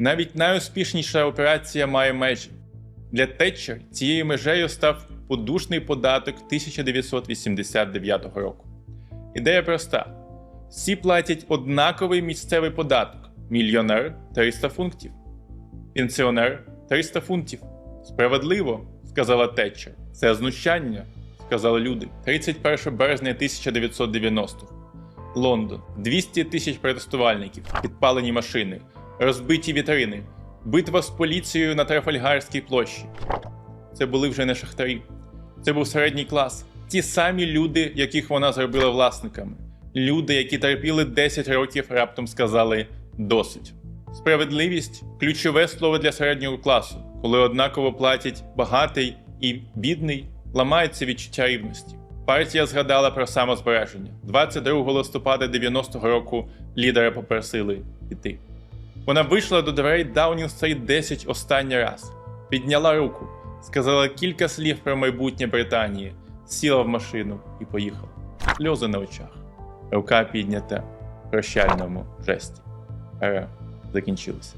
Навіть найуспішніша операція має межі. Для Тетчер цією межею став подушний податок 1989 року. Ідея проста: всі платять однаковий місцевий податок мільйонер 300 фунтів, пенсіонер 300 фунтів. Справедливо, сказала Тетчер. Це знущання, сказали люди. 31 березня 1990-го. Лондон. 200 тисяч протестувальників, підпалені машини, розбиті вітрини, битва з поліцією на Трафальгарській площі. Це були вже не шахтарі. Це був середній клас. Ті самі люди, яких вона зробила власниками. Люди, які терпіли 10 років, раптом сказали досить. Справедливість ключове слово для середнього класу, коли однаково платять багатий і бідний, ламається відчуття рівності. Партія згадала про самозбереження. 22 листопада 90-го року лідера попросили піти. Вона вийшла до дверей Даунінг-стріт 10 останній раз, підняла руку, сказала кілька слів про майбутнє Британії, сіла в машину і поїхала. Сльози на очах. Рука піднята в прощальному жесті. Ера закінчилася.